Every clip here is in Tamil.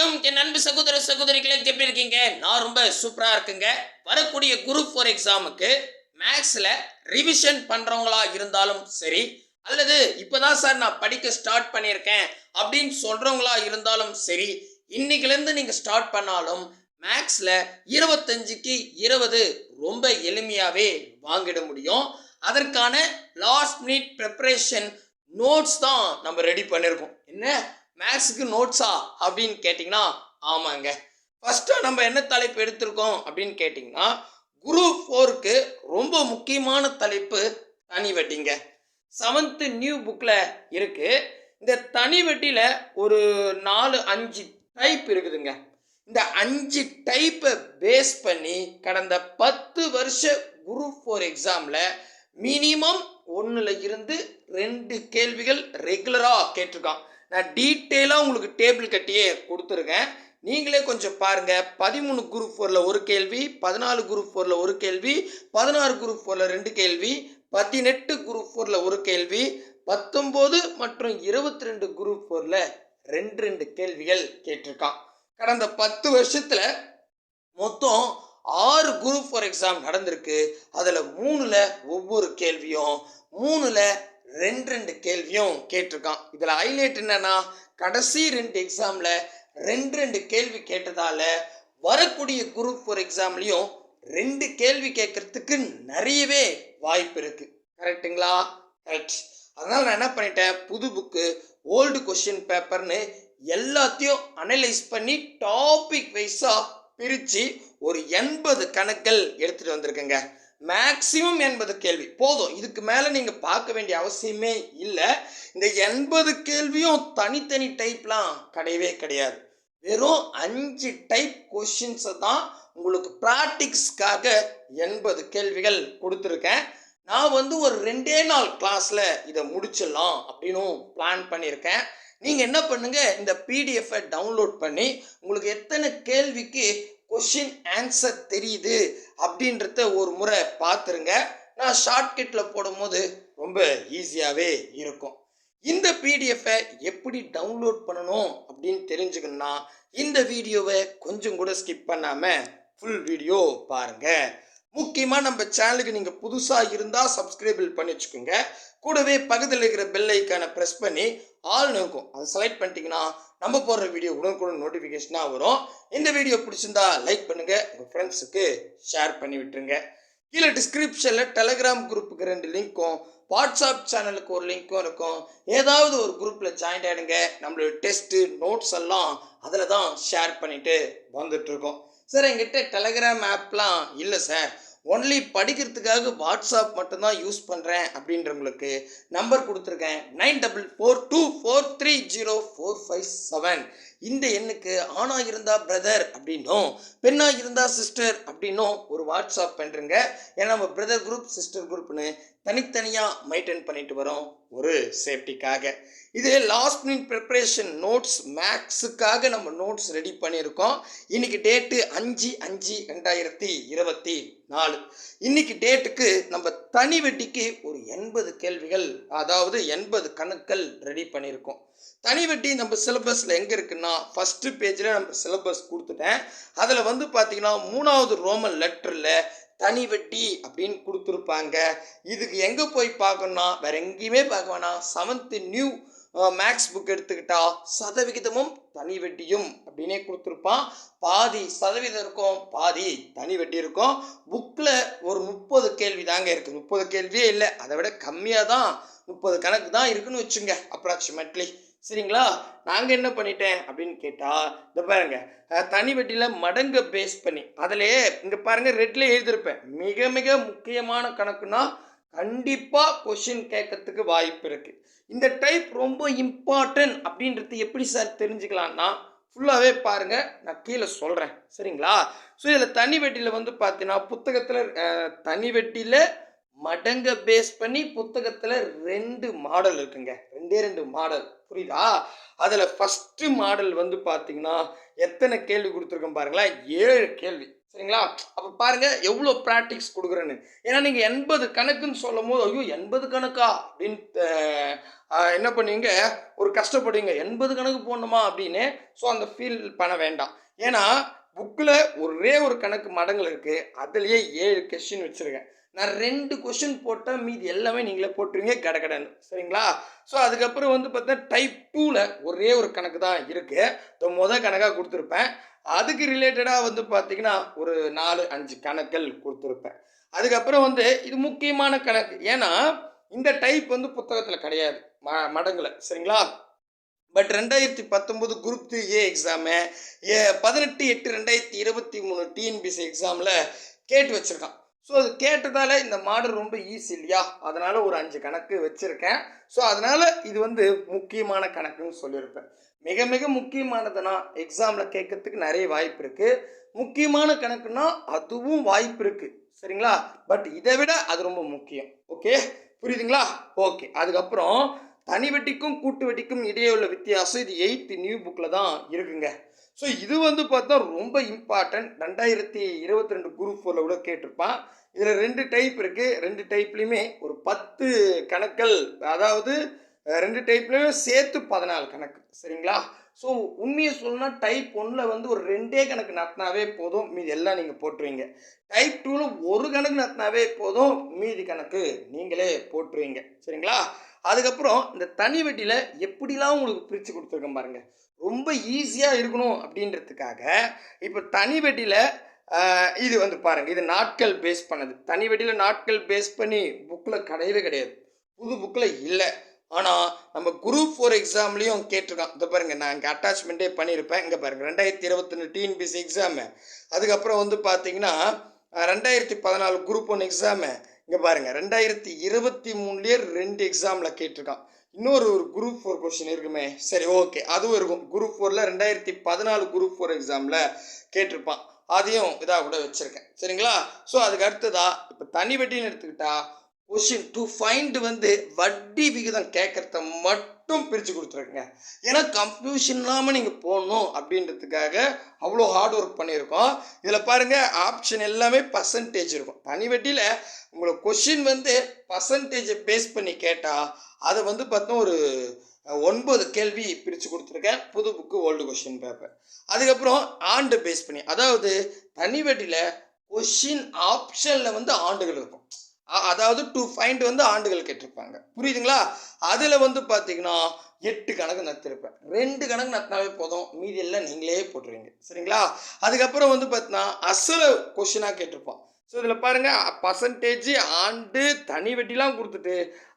வணக்கம். என் அன்பு சகோதர சகோதரிகளே எப்படி இருக்கீங்க? நான் ரொம்ப சூப்பராக இருக்குங்க. வரக்கூடிய குரூப் ஃபோர் எக்ஸாமுக்கு மேக்ஸில் ரிவிஷன் பண்ணுறவங்களா இருந்தாலும் சரி அல்லது இப்போதான் சார் நான் படிக்க ஸ்டார்ட் பண்ணியிருக்கேன் அப்படின்னு சொல்கிறவங்களா இருந்தாலும் சரி இன்னைக்குலேருந்து நீங்கள் ஸ்டார்ட் பண்ணாலும் மேக்ஸில் இருபத்தஞ்சுக்கு இருபது ரொம்ப எளிமையாகவே வாங்கிட முடியும். அதற்கான லாஸ்ட் மினிட் ப்ரிப்பரேஷன் நோட்ஸ் தான் நம்ம ரெடி பண்ணியிருக்கோம். என்ன? மேக்ஸுக்கு நோட்ஸா அப்படின்னு கேட்டிங்கன்னா ஆமாங்க. ஃபஸ்ட்டாக நம்ம என்ன தலைப்பு எடுத்திருக்கோம் அப்படின்னு கேட்டிங்கன்னா குரூப் ஃபோருக்கு ரொம்ப முக்கியமான தலைப்பு தனி வட்டிங்க. செவன்த்து நியூ புக்கில் இருக்குது இந்த தனி வட்டியில் ஒரு நாலு அஞ்சு டைப் இருக்குதுங்க. இந்த அஞ்சு டைப்பை பேஸ் பண்ணி கடந்த பத்து வருஷ குரூப் ஃபோர் எக்ஸாமில் மினிமம் ஒன்றில் இருந்து ரெண்டு கேள்விகள் ரெகுலராக கேட்டிருக்கான். நான் டீட்டெயிலாக உங்களுக்கு டேபிள் கட்டியே கொடுத்துருக்கேன். நீங்களே கொஞ்சம் பாருங்கள் பதிமூணு குரூப் ஃபோரில் ஒரு கேள்வி பதினாலு குரூப் ஃபோரில் ஒரு கேள்வி பதினாறு குரூப் ஃபோரில் ரெண்டு கேள்வி பதினெட்டு குரூப் ஃபோரில் ஒரு கேள்வி பத்தொம்போது மற்றும் இருபத்தி ரெண்டு குரூப் ஃபோரில் ரெண்டு ரெண்டு கேள்விகள் கேட்டிருக்கான். கடந்த பத்து வருஷத்தில் மொத்தம் ஆறு குரூப் ஃபோர் எக்ஸாம் நடந்திருக்கு. அதில் மூணில் ஒவ்வொரு கேள்வியும் மூணில் ரெண்டு ரெண்டு கேள்வியும் கேட்டிருக்கான். இதில் ஹைலைட் என்னன்னா கடைசி ரெண்டு எக்ஸாமில் ரெண்டு ரெண்டு கேள்வி கேட்டதால் வரக்கூடிய குரூப் ஃபோர் எக்ஸாம்லேயும் ரெண்டு கேள்வி கேட்கறதுக்கு நிறையவே வாய்ப்பு இருக்கு. கரெக்டுங்களா கரெக்ட் அதனால் நான் என்ன பண்ணிட்டேன் புது புக்கு ஓல்டு கொஷின் பேப்பர்னு எல்லாத்தையும் அனலைஸ் பண்ணி டாபிக் வைஸாக பிரித்து ஒரு எண்பது கணக்கள் எடுத்துகிட்டு வந்திருக்கேங்க. மேக்ஸிமம் எண்பது கேள்வி. போதும். இதுக்கு மேலே நீங்கள் பார்க்க வேண்டிய அவசியமே இல்லை. இந்த எண்பது கேள்வியும் தனித்தனி டைப்லாம் கிடையவே கிடையாது. வெறும் அஞ்சு டைப் கொஷின்ஸை தான் உங்களுக்கு ப்ராக்டிக்ஸ்க்காக எண்பது கேள்விகள் கொடுத்துருக்கேன். நான் வந்து ஒரு ரெண்டே நாள் கிளாஸில் இதை முடிச்சிடலாம் அப்படின்னும் பிளான் பண்ணியிருக்கேன். நீங்கள் என்ன பண்ணுங்கள் இந்த பிடிஎஃப்பை டவுன்லோட் பண்ணி உங்களுக்கு எத்தனை கேள்விக்கு கொஷின் ஆன்சர் தெரியுது அப்படின்றத ஒரு முறை பார்த்துருங்க. நான் ஷார்ட்கட்டில் போடும்போது ரொம்ப ஈஸியாகவே இருக்கும். இந்த பிடிஎஃப்பை எப்படி டவுன்லோட் பண்ணணும் அப்படின்னு தெரிஞ்சுக்கணும்னா இந்த வீடியோவை கொஞ்சம் கூட ஸ்கிப் பண்ணாமல் ஃபுல் வீடியோ பாருங்கள் முக்கியமாக நம்ம சேனலுக்கு நீங்கள் புதுசாக இருந்தால் சப்ஸ்கிரைபிள் பண்ணி வச்சுக்கோங்க. கூடவே பக்கத்தில் இருக்கிற பெல் ஐக்கானை ப்ரெஸ் பண்ணி ஆல் இருக்கும் அதை செலக்ட் பண்ணிட்டீங்கன்னா நம்ம போடுற வீடியோ உடனுக்குடன் நோட்டிஃபிகேஷனாக வரும். இந்த வீடியோ பிடிச்சிருந்தா லைக் பண்ணுங்கள் உங்கள் ஃப்ரெண்ட்ஸுக்கு ஷேர் பண்ணி விட்டுருங்க. கீழே டிஸ்கிரிப்ஷனில் டெலகிராம் குரூப்புக்கு ரெண்டு லிங்க்கும் வாட்ஸ்அப் சேனலுக்கு ஒரு லிங்க்கும் இருக்கும். ஏதாவது ஒரு குரூப்பில் ஜாயின் ஆகிடுங்க நம்மளோட டெஸ்ட்டு நோட்ஸ் எல்லாம் அதில் தான் ஷேர் பண்ணிட்டு வந்துட்டுருக்கோம் சார் எங்கிட்ட டெலகிராம் ஆப்லாம் இல்லை சார் ஒன்லி படிக்கிறதுக்காக வாட்ஸ்அப் மட்டும்தான் யூஸ் பண்ணுறேன் அப்படின்றவங்களுக்கு நம்பர் கொடுத்துருக்கேன். Nine double four two four three zero four five seven இந்த எண்ணுக்கு ஆணாக இருந்தால் பிரதர் அப்படின்னும் பெண்ணாக இருந்தால் சிஸ்டர் அப்படின்னும் ஒரு வாட்ஸ்அப் பண்ணுறங்க ஏன்னா நம்ம பிரதர் குரூப் சிஸ்டர் குரூப்னு தனித்தனியாக மெயின்டைன் பண்ணிட்டு வரோம் ஒரு சேஃப்டிக்காக இது லாஸ்ட் மினிட் ப்ரிப்பரேஷன் நோட்ஸ் மேக்ஸுக்காக நம்ம நோட்ஸ் ரெடி பண்ணியிருக்கோம். இன்னைக்கு டேட்டு அஞ்சு அஞ்சு ரெண்டாயிரத்தி இருபத்தி நாலு. இன்னைக்கு டேட்டுக்கு நம்ம தனி வெட்டிக்கு ஒரு எண்பது கேள்விகள் அதாவது எண்பது கணக்கள் ரெடி பண்ணியிருக்கோம். தனி வட்டி நம்ம சிலபஸில் எங்கே இருக்குன்னா ஃபஸ்ட்டு பேஜில் நம்ம சிலபஸ் கொடுத்துட்டேன். அதில் வந்து பார்த்தீங்கன்னா மூணாவது ரோமன் லெட்டரில் தனி வட்டி அப்படின்னு கொடுத்துருப்பாங்க. இதுக்கு எங்கே போய் பார்க்கணும்னா வேற எங்கேயுமே பார்க்க வேணாம். செவன்த்து நியூ மேக்ஸ் புக் எடுத்துக்கிட்டா சதவிகிதமும் தனி வட்டியும் அப்படின்னே கொடுத்துருப்பான். பாதி சதவீதம் இருக்கும் பாதி தனி வட்டி இருக்கும். புக்கில் ஒரு முப்பது கேள்வி தாங்க இருக்குது முப்பது கேள்வியே இல்லை. அதை விட கம்மியாக தான் முப்பது கணக்கு தான் இருக்குன்னு வச்சுங்க அப்ராக்சிமேட்லி சரிங்களா? நாங்கள் என்ன பண்ணிட்டேன் அப்படின்னு கேட்டால் இந்த பாருங்க. தனி வட்டியில் மடங்கை பேஸ் பண்ணி அதிலே இங்கே பாருங்க ரெட்டில் எழுதியிருப்பேன் மிக மிக முக்கியமான கணக்குனா கண்டிப்பாக கொஷின் கேட்கறதுக்கு வாய்ப்பு இருக்குது இந்த டைப் ரொம்ப இம்பார்ட்டன்ட் அப்படின்றது எப்படி சார் தெரிஞ்சுக்கலாம்னா ஃபுல்லாகவே பாருங்கள் நான் கீழே சொல்கிறேன் சரிங்களா? ஸோ இதில் தனி வெட்டியில் வந்து பார்த்தீங்கன்னா புத்தகத்தில் தனி வெட்டியில் மடங்க பேஸ் பண்ணி புத்தகத்தில் ரெண்டு மாடல் இருக்குங்க. ரெண்டே ரெண்டு மாடல் புரியுதா? அதில் ஃபஸ்ட்டு மாடல் வந்து பார்த்தீங்கன்னா எத்தனை கேள்வி கொடுத்துருக்கோம் பாருங்களா ஏழு கேள்வி. சரிங்களா? அப்போ பாருங்க எவ்வளோ ப்ராக்டிக்ஸ் கொடுக்குறேன்னு. ஏன்னா நீங்கள் எண்பது கணக்குன்னு சொல்லும் போது ஐயோ எண்பது கணக்கா? அப்படின்னு என்ன பண்ணுவீங்க? ஒரு கஷ்டப்படுவீங்க. எண்பது கணக்கு போடணுமா அப்படின்னு ஸோ அந்த ஃபீல் பண்ண வேண்டாம். ஏன்னா புக்கில் ஒரே ஒரு கணக்கு மடங்கள் இருக்குது அதுலேயே ஏழு கொஷின் வச்சுருக்கேன். நான் ரெண்டு கொஷின் போட்டால் மீதி எல்லாமே நீங்களே போட்டுருவீங்க கடகடன்னு சரிங்களா? ஸோ அதுக்கப்புறம் வந்து பார்த்தீங்கன்னா டைப் டூவில் ஒரே ஒரு கணக்கு தான் இருக்குது மொதல் கணக்காக கொடுத்துருப்பேன். அதுக்கு ரிலேட்டடாக வந்து பார்த்தீங்கன்னா ஒரு நாலு அஞ்சு கணக்குகள் கொடுத்துருப்பேன். அதுக்கப்புறம் வந்து இது முக்கியமான கணக்கு. ஏன்னா இந்த டைப் வந்து புத்தகத்தில் கிடையாது. ம மடங்கில். சரிங்களா? பட் ரெண்டாயிரத்தி பத்தொம்போது குரூப் த்ரீ ஏ எக்ஸாமு ஏ பதினெட்டு எட்டு ரெண்டாயிரத்தி இருபத்தி மூணு டிஎன்பிசி எக்ஸாமில் கேட்டு வச்சுருக்கான். ஸோ அது கேட்டதால இந்த மாடல் ரொம்ப ஈஸி இல்லையா? அதனால் ஒரு அஞ்சு கணக்கு வச்சுருக்கேன். ஸோ அதனால் இது வந்து முக்கியமான கணக்குன்னு சொல்லியிருப்பேன். மிக மிக முக்கியமானதுன்னா எக்ஸாமில் கேட்கறதுக்கு நிறைய வாய்ப்பு இருக்குது முக்கியமான கணக்குன்னா அதுவும் வாய்ப்பு இருக்குது சரிங்களா? பட் இதை விட அது ரொம்ப முக்கியம். ஓகே புரியுதுங்களா? ஓகே அதுக்கப்புறம் தனி வெட்டிக்கும் கூட்டு வெட்டிக்கும் இடையே உள்ள வித்தியாசம் இது எயித்து நியூ புக்கில் தான் இருக்குங்க. ஸோ இது வந்து பார்த்தா ரொம்ப இம்பார்ட்டன்ட் ரெண்டாயிரத்தி இருபத்தி ரெண்டு குரூப் ஃபோரில் கூட கேட்டிருப்பான். இதில் ரெண்டு டைப் இருக்குது ரெண்டு டைப்லேயுமே ஒரு பத்து கணக்கள் அதாவது ரெண்டு டைப்லேயுமே சேர்த்து பதினாலு கணக்கு. சரிங்களா? ஸோ உண்மையை சொல்லணும்னா டைப் ஒன்றில் வந்து ஒரு ரெண்டே கணக்கு நடத்தினாவே போதும். மீதி எல்லாம் நீங்கள் போட்டுருவீங்க. டைப் டூவில் ஒரு கணக்கு நடத்தினாவே போதும். மீதி கணக்கு நீங்களே போட்டுருவீங்க. சரிங்களா? அதுக்கப்புறம் இந்த தனி வெட்டியில் எப்படிலாம் உங்களுக்கு பிரித்து கொடுத்துருக்கேன் பாருங்கள் ரொம்ப ஈஸியாக இருக்கணும் அப்படின்றதுக்காக இப்போ தனி வெட்டியில் இது வந்து பாருங்கள் இது நாட்கள் பேஸ் பண்ணது. தனி வெட்டியில் நாட்கள் பேஸ் பண்ணி புக்கில் கிடையவே கிடையாது. புது புக்கில் இல்லை. ஆனால் நம்ம குரூப் ஃபோர் எக்ஸாம்லேயும் கேட்டிருக்கோம் இதை பாருங்கள் நான் இங்கே அட்டாச்மெண்ட்டே பண்ணியிருப்பேன். இங்கே பாருங்கள் ரெண்டாயிரத்தி இருபத்தொன்று டிஎன்பிசி எக்ஸாமு அதுக்கப்புறம் வந்து பார்த்தீங்கன்னா ரெண்டாயிரத்தி பதினாலு குரூப் ஒன் எக்ஸாமு இங்கே பாருங்கள் ரெண்டாயிரத்தி இருபத்தி மூணுலேயே ரெண்டு எக்ஸாமில் கேட்டிருக்கான். இன்னொரு ஒரு குரூப் ஃபோர் கொஷின் இருக்குமே. சரி ஓகே அதுவும் இருக்கும். குரூப் ஃபோரில் ரெண்டாயிரத்தி பதினாலு குரூப் ஃபோர் எக்ஸாமில் கேட்டிருப்பான். அதையும் இதாக கூட வச்சுருக்கேன். சரிங்களா? ஸோ அதுக்கு அடுத்ததா இப்போ தனி வட்டின்னு எடுத்துக்கிட்டால் கொஷின் டு ஃபைண்ட் வந்து வட்டி விகிதம் கேட்குறத மட்டும் பிரித்து கொடுத்துருக்குங்க. ஏன்னா கன்ஃபியூஷன் இல்லாமல் நீங்கள் போடணும் அப்படின்றதுக்காக அவ்வளோ ஹார்ட் ஒர்க் பண்ணியிருக்கோம். இதில் பாருங்கள் ஆப்ஷன் எல்லாமே பர்சன்டேஜ் இருக்கும். தனி வட்டியில் உங்களை கொஷின் வந்து பர்சன்டேஜை பேஸ் பண்ணி கேட்டால் அதை வந்து பார்த்தோம் ஒரு ஒன்பது கேள்வி பிரித்து கொடுத்துருக்கேன். புது புக்கு ஓல்டு கொஷின் பேப்பர் அதுக்கப்புறம் ஆண்டு பேஸ் பண்ணி அதாவது தனி வட்டியில் கொஷின் ஆப்ஷனில் வந்து ஆண்டுகள் இருக்கும். அதாவது டூ ஃபைண்ட் வந்து ஆண்டுகள் கேட்டிருப்பாங்க. புரியுதுங்களா? அதில் வந்து பார்த்தீங்கன்னா எட்டு கணக்கு நத்திருப்பேன். ரெண்டு கணக்கு நத்தினாவே போதும். மீதி எல்லாம் நீங்களே போட்டுருவீங்க. சரிங்களா? அதுக்கப்புறம் வந்து பார்த்தீங்கன்னா அசல கொஷினாக கேட்டிருப்பான் ஸோ இதில் பாருங்கள் பர்சன்டேஜ் ஆண்டு தனி வெட்டிலாம் கொடுத்துட்டு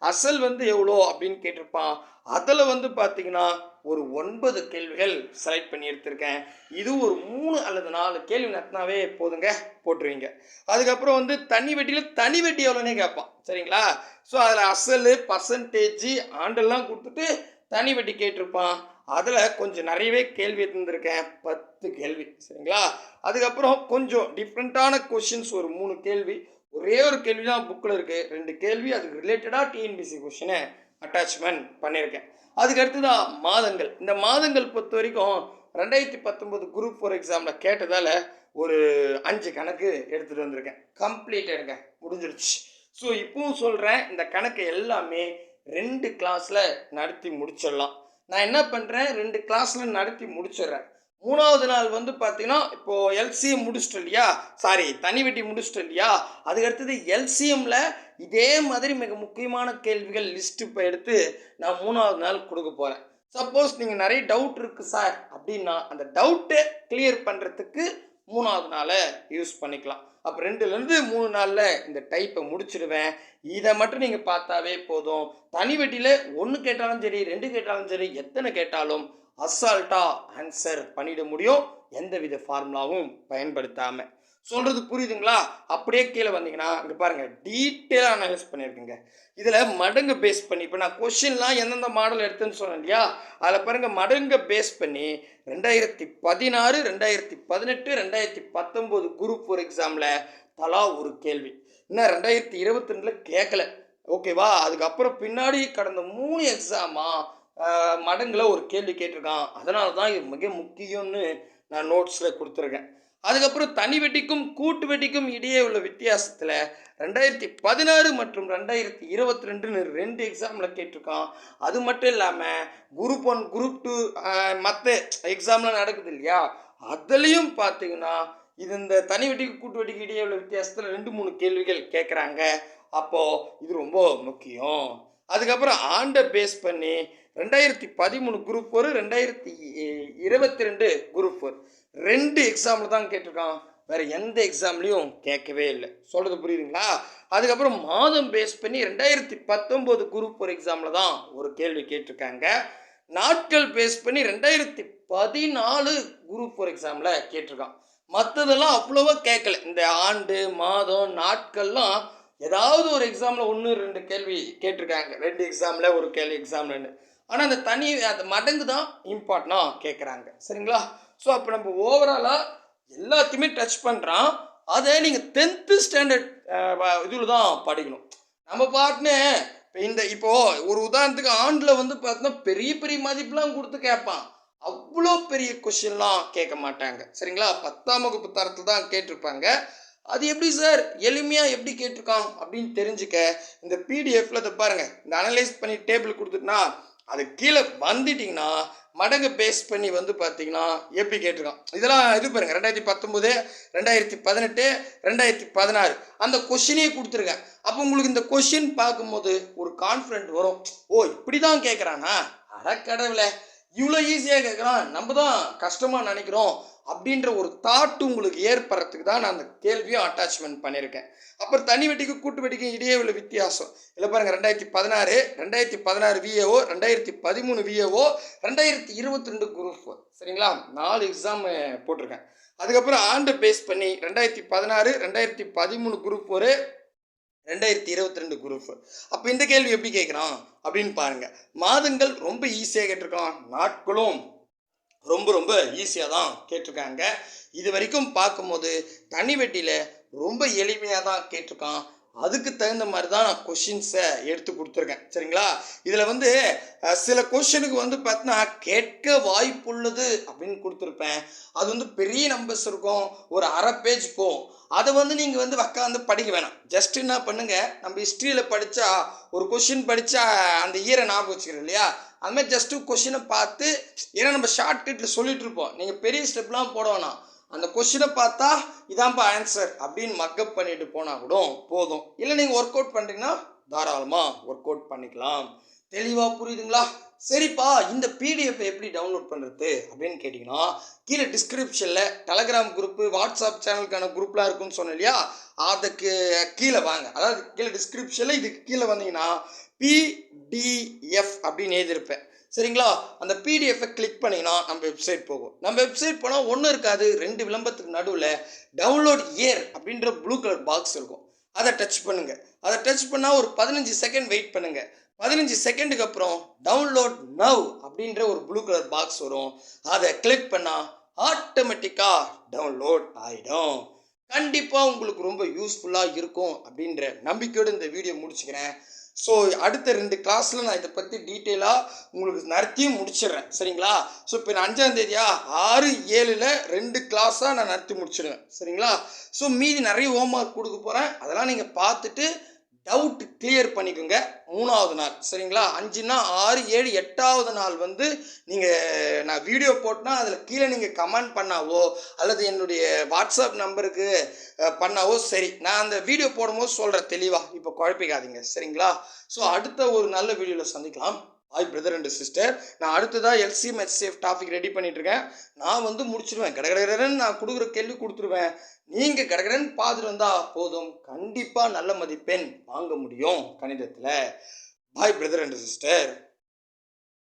அசல் வந்து எவ்வளோ அப்படின்னு கேட்டிருப்பான். அதில் வந்து பார்த்தீங்கன்னா ஒரு ஒன்பது கேள்விகள் செலக்ட் பண்ணி எடுத்திருக்கேன். இது ஒரு மூணு அல்லது நாலு கேள்வி நடத்தினாவே போதுங்க போட்டுருவீங்க. அதுக்கப்புறம் வந்து தனி வெட்டியில் தனி வெட்டி எவ்வளோனே கேட்பான். சரிங்களா? ஸோ அதில் அசல் பர்சன்டேஜ் ஆண்டெல்லாம் கொடுத்துட்டு தனி வெட்டி கேட்டிருப்பான். அதில் கொஞ்சம் நிறையவே கேள்வி தந்திருக்கேன் பத்து கேள்வி சரிங்களா? அதுக்கப்புறம் கொஞ்சம் டிஃப்ரெண்ட்டான கொஷின்ஸ் ஒரு மூணு கேள்வி. ஒரே ஒரு கேள்வி தான் புக்கில் இருக்குது ரெண்டு கேள்வி அதுக்கு ரிலேட்டடாக டிஎன்பிசி கொஷினை அட்டாச்மெண்ட் பண்ணியிருக்கேன் அதுக்கு தான் மாதங்கள். இந்த மாதங்கள் பொறுத்த வரைக்கும் ரெண்டாயிரத்தி பத்தொம்போது குரூப் ஃபோர் எக்ஸாமில் கேட்டதால் ஒரு அஞ்சு கணக்கு எடுத்துகிட்டு வந்திருக்கேன். கம்ப்ளீட்டடுங்க முடிஞ்சிருச்சு. ஸோ இப்பவும் சொல்கிறேன் இந்த கணக்கு எல்லாமே ரெண்டு கிளாஸில் நடத்தி முடிச்சிடலாம். நான் என்ன பண்ணுறேன் ரெண்டு கிளாஸில் நடத்தி முடிச்சிடுறேன். மூணாவது நாள் வந்து பார்த்தீங்கன்னா இப்போது எல்சிஎம் முடிச்சிட்டோம் இல்லையா? சாரி தனி வெட்டி முடிச்சிட்டோம் இல்லையா? அதுக்கு அடுத்தது எல்சிஎம்மில் இதே மாதிரி மிக முக்கியமான கேள்விகள் லிஸ்ட்டு இப்போ எடுத்து நான் மூணாவது நாள் கொடுக்க போகிறேன் சப்போஸ் நீங்கள் நிறைய டவுட் இருக்குது சார் அப்படின்னா அந்த டவுட்டை கிளியர் பண்ணுறதுக்கு மூணாவது நாளை யூஸ் பண்ணிக்கலாம். அப்போ ரெண்டுலேருந்து மூணு நாளில் இந்த டைப்பை முடிச்சிடுவேன். இதை மட்டும் நீங்கள் பார்த்தாவே போதும். தனி வெட்டியில் ஒன்று கேட்டாலும் சரி ரெண்டு கேட்டாலும் சரி எத்தனை கேட்டாலும் அசால்ட்டாக ஆன்சர் பண்ணிட முடியும். எந்தவித ஃபார்முலாவும் பயன்படுத்தாமல் சொல்கிறது புரியுதுங்களா? அப்படியே கீழே வந்தீங்கன்னா இங்கே பாருங்கள் டீட்டெயிலாக அனலைஸ் பண்ணியிருக்குங்க. இதில் மடங்கு பேஸ் பண்ணி இப்போ நான் கொஷின்லாம் எந்தெந்த மாடல் எடுத்தேன்னு சொன்னேன் இல்லையா? அதில் பாருங்கள் மடங்கை பேஸ் பண்ணி ரெண்டாயிரத்தி பதினாறு ரெண்டாயிரத்தி பதினெட்டு ரெண்டாயிரத்தி பத்தொம்போது குரூப் ஃபோர் எக்ஸாமில் தலா ஒரு கேள்வி. இன்னும் ரெண்டாயிரத்தி இருபத்தி ரெண்டில் கேட்கல ஓகேவா அதுக்கப்புறம் பின்னாடி கடந்த மூணு எக்ஸாமாக மடங்கில் ஒரு கேள்வி கேட்டிருக்கான். அதனால தான் இது மிக முக்கியம்னு நான் நோட்ஸில் கொடுத்துருக்கேன். அதுக்கப்புறம் தனி வெட்டிக்கும் கூட்டு வெட்டிக்கும் இடையே உள்ள வித்தியாசத்தில் ரெண்டாயிரத்தி பதினாறு மற்றும் ரெண்டாயிரத்தி இருபத்தி ரெண்டுன்னு ரெண்டு எக்ஸாமில் கேட்டிருக்கான். அது மட்டும் இல்லாமல் குரூப் ஒன் குரூப் டூ மற்ற எக்ஸாம்லாம் நடக்குது இல்லையா? அதுலேயும் பார்த்தீங்கன்னா இது இந்த தனி வெட்டிக்கு கூட்டு வெட்டிக்கு இடையே உள்ள வித்தியாசத்தில் ரெண்டு மூணு கேள்விகள் கேட்குறாங்க அப்போது இது ரொம்ப முக்கியம். அதுக்கப்புறம் ஆண்டை பேஸ் பண்ணி ரெண்டாயிரத்தி பதிமூணு குரூப் ஃபோர் ரெண்டாயிரத்தி இருபத்தி ரெண்டு குரூப் ஃபோர் ரெண்டு எக்ஸாமில் தான் கேட்டிருக்கான். வேறு எந்த எக்ஸாம்லேயும் கேட்கவே இல்லை. சொல்கிறது புரியுதுங்களா? அதுக்கப்புறம் மாதம் பேஸ் பண்ணி ரெண்டாயிரத்தி பத்தொம்போது குரூப் ஃபோர் எக்ஸாமில் தான் ஒரு கேள்வி கேட்டிருக்காங்க. நாட்கள் பேஸ் பண்ணி ரெண்டாயிரத்தி பதினாலு குரூப் ஃபோர் எக்ஸாமில் கேட்டிருக்கான். மற்றதெல்லாம் அவ்வளோவா கேட்கல. இந்த ஆண்டு மாதம் நாட்கள்லாம் ஏதாவது ஒரு எக்ஸாமில் ஒன்று ரெண்டு கேள்வி கேட்டிருக்காங்க. ரெண்டு எக்ஸாமில் ஒரு கேள்வி எக்ஸாம்லன்னு ஆனால் அந்த தனி அந்த மடங்கு தான் இம்பார்ட்டனாக கேட்குறாங்க சரிங்களா? ஸோ அப்போ நம்ம ஓவராலாக எல்லாத்தையுமே டச் பண்ணுறான் அதை நீங்கள் டென்த்து ஸ்டாண்டர்ட் இதில் தான் படிக்கணும். நம்ம பாட்டுன்னு இப்போ இந்த இப்போது ஒரு உதாரணத்துக்கு ஆண்டில் வந்து பார்த்தோன்னா பெரிய பெரிய மதிப்புலாம் கொடுத்து கேட்பான். அவ்வளோ பெரிய கொஷின்லாம் கேட்க மாட்டாங்க. சரிங்களா? பத்தாம் வகுப்பு தரத்தில் தான் கேட்டிருப்பாங்க. அது எப்படி சார்? எளிமையாக எப்படி கேட்டிருக்கான் அப்படின்னு தெரிஞ்சுக்க இந்த பிடிஎஃப்ல அதை பாருங்கள் இந்த அனலைஸ் பண்ணி டேபிள் கொடுத்துட்டுனா அது கீழே வந்துட்டிங்கன்னா மடங்கு பேஸ் பண்ணி வந்து பார்த்தீங்கன்னா எப்படி கேட்டிருக்கான். இதெல்லாம் இது பாருங்க. ரெண்டாயிரத்தி பத்தொம்போது ரெண்டாயிரத்தி பதினெட்டு ரெண்டாயிரத்தி பதினாறு. அந்த கொஷினே கொடுத்துருக்கேன். அப்போ உங்களுக்கு இந்த கொஷின் பார்க்கும்போது ஒரு கான்ஃபிடென்ட் வரும். ஓ இப்படி தான் கேட்குறானா அடக்கடவுளே இவ்வளோ ஈஸியாக கேட்குறான் நம்ம தான் கஷ்டமாக நினைக்கிறோம். அப்படின்ற ஒரு தாட் உங்களுக்கு ஏற்படுறதுக்கு தான் நான் அந்த கேள்வியும் அட்டாச்மெண்ட் பண்ணியிருக்கேன். அப்புறம் தனி வெட்டிக்கும் கூட்டு வெட்டிக்கும் இடையே உள்ள வித்தியாசம். இல்லை பாருங்கள் ரெண்டாயிரத்தி பதினாறு ரெண்டாயிரத்தி பதினாறு விஏஓ ரெண்டாயிரத்தி பதிமூணு விஏஓ ரெண்டாயிரத்தி இருபத்தி ரெண்டு குரூப் சரிங்களா? நாலு எக்ஸாம் போட்டிருக்கேன். அதுக்கப்புறம் ஆண்டு பேஸ் பண்ணி ரெண்டாயிரத்தி பதினாறு ரெண்டாயிரத்தி பதிமூணு குரூப் ஒரு ரெண்டாயிரத்தி இருபத்தி ரெண்டு குரூப் அப்போ இந்த கேள்வி எப்படி கேட்குறான்? அப்படின்னு பாருங்க. மாதங்கள் ரொம்ப ஈஸியாக கேட்டிருக்கான். நாட்களும் ரொம்ப ஈஸியாக தான் கேட்டிருக்காங்க. இது வரைக்கும் பார்க்கும்போது தனி வெட்டியில் ரொம்ப எளிமையாக தான் கேட்டிருக்கான். அதுக்கு தகுந்த மாதிரி தான் நான் கொஷின்ஸை எடுத்து கொடுத்துருக்கேன். சரிங்களா? இதில் வந்து சில கொஷனுக்கு வந்து பார்த்தீங்கன்னா கேட்க வாய்ப்புள்ளது அப்படின்னு கொடுத்துருப்பேன். அது வந்து பெரிய நம்பர்ஸ் இருக்கும். ஒரு அரை பேஜ் போகும். அதை வந்து நீங்கள் வந்து உக்காந்து படிக்க வேணாம். ஜஸ்ட் என்ன பண்ணுங்க? நம்ம ஹிஸ்ட்ரியில் படித்தா ஒரு கொஷின் படித்தா அந்த ஈரை ஞாபகம் வச்சுக்கிறோம் இல்லையா? அது மாதிரி ஜஸ்ட்டு கொஷினை பார்த்து ஏன்னா நம்ம ஷார்ட்கட்டில் சொல்லிட்டு இருப்போம். நீங்கள் பெரிய ஸ்டெப்லாம் போட வேணாம். அந்த கொஷினை பார்த்தா இதான்ப்பா ஆன்சர் அப்படின்னு மக்கப் பண்ணிட்டு போனால் கூட போதும். இல்லை நீங்கள் ஒர்க் அவுட் பண்ணுறீங்கன்னா தாராளமாக ஒர்க் அவுட் பண்ணிக்கலாம். தெளிவாக புரியுதுங்களா? சரிப்பா இந்த பிடிஎஃப் எப்படி டவுன்லோட் பண்ணுறது அப்படின்னு கேட்டிங்கன்னா கீழே டிஸ்கிரிப்ஷனில் டெலகிராம் குரூப்பு வாட்ஸ்அப் சேனலுக்கான குரூப்லாம் இருக்குன்னு சொன்னேன் இல்லையா? அதுக்கு கீழே வாங்க. அதாவது கீழே டிஸ்கிரிப்ஷனில் இதுக்கு கீழே வந்தீங்கன்னா பிடிஎஃப் அப்படின்னு எழுதியிருப்பேன். சரிங்களா? அந்த பிடிஎஃப்பை கிளிக் பண்ணிங்கன்னா நம்ம வெப்சைட் போகும். நம்ம வெப்சைட் போனால் ஒன்றும் இருக்காது. ரெண்டு விளம்பரத்துக்கு நடுவில் டவுன்லோட் இயர் அப்படின்ற ப்ளூ கலர் பாக்ஸ் இருக்கும். அதை டச் பண்ணுங்கள் அதை டச் பண்ணால் ஒரு பதினஞ்சு செகண்ட் வெயிட் பண்ணுங்கள் பதினஞ்சு செகண்டுக்கு அப்புறம் டவுன்லோட் நவ் அப்படின்ற ஒரு ப்ளூ கலர் பாக்ஸ் வரும். அதை கிளிக் பண்ணால் ஆட்டோமேட்டிக்காக டவுன்லோட் ஆகிடும் கண்டிப்பாக உங்களுக்கு ரொம்ப யூஸ்ஃபுல்லாக இருக்கும் அப்படின்ற நம்பிக்கையோடு இந்த வீடியோ முடிச்சுக்கிறேன். ஸோ அடுத்த ரெண்டு கிளாஸில் நான் இதை பற்றி டீட்டெயிலாக உங்களுக்கு நடத்தியும் முடிச்சிடுறேன். சரிங்களா? ஸோ இப்போ நான் அஞ்சாந்தேதியா ஆறு ஏழில் ரெண்டு கிளாஸாக நான் நடத்தி முடிச்சிடுவேன். சரிங்களா? ஸோ மீதி நிறைய ஹோம்ஒர்க் கொடுக்க போகிறேன் அதெல்லாம் நீங்கள் பார்த்துட்டு டவுட் கிளியர் பண்ணிக்கோங்க. மூணாவது நாள். சரிங்களா? அஞ்சுனா ஆறு ஏழு எட்டாவது நாள் வந்து நீங்கள் நான் வீடியோ போட்டேன்னா அதில் கீழே நீங்கள் கமெண்ட் பண்ணாவோ அல்லது என்னுடைய வாட்ஸ்அப் நம்பருக்கு பண்ணாவோ சரி. நான் அந்த வீடியோ போடும்போது சொல்கிறேன் தெளிவாக இப்போ குழப்பிக்காதீங்க. சரிங்களா? ஸோ அடுத்த ஒரு நல்ல வீடியோவில் சந்திக்கலாம். ஹாய் பிரதர் அண்ட் சிஸ்டர் நான் அடுத்ததாக எல்சிஎம் மெட்சேஃப் டாபிக் ரெடி பண்ணிட்டுருக்கேன். நான் வந்து முடிச்சிடுவேன் கடகடன்னு நான் கொடுக்குற கேள்வி கொடுத்துருவேன். நீங்கள் கடகடன்னு பார்த்துட்டு வந்தால் போதும். கண்டிப்பாக நல்ல மதிப்பெண் வாங்க முடியும் கணிதத்தில். பாய் பிரதர் அண்ட் சிஸ்டர்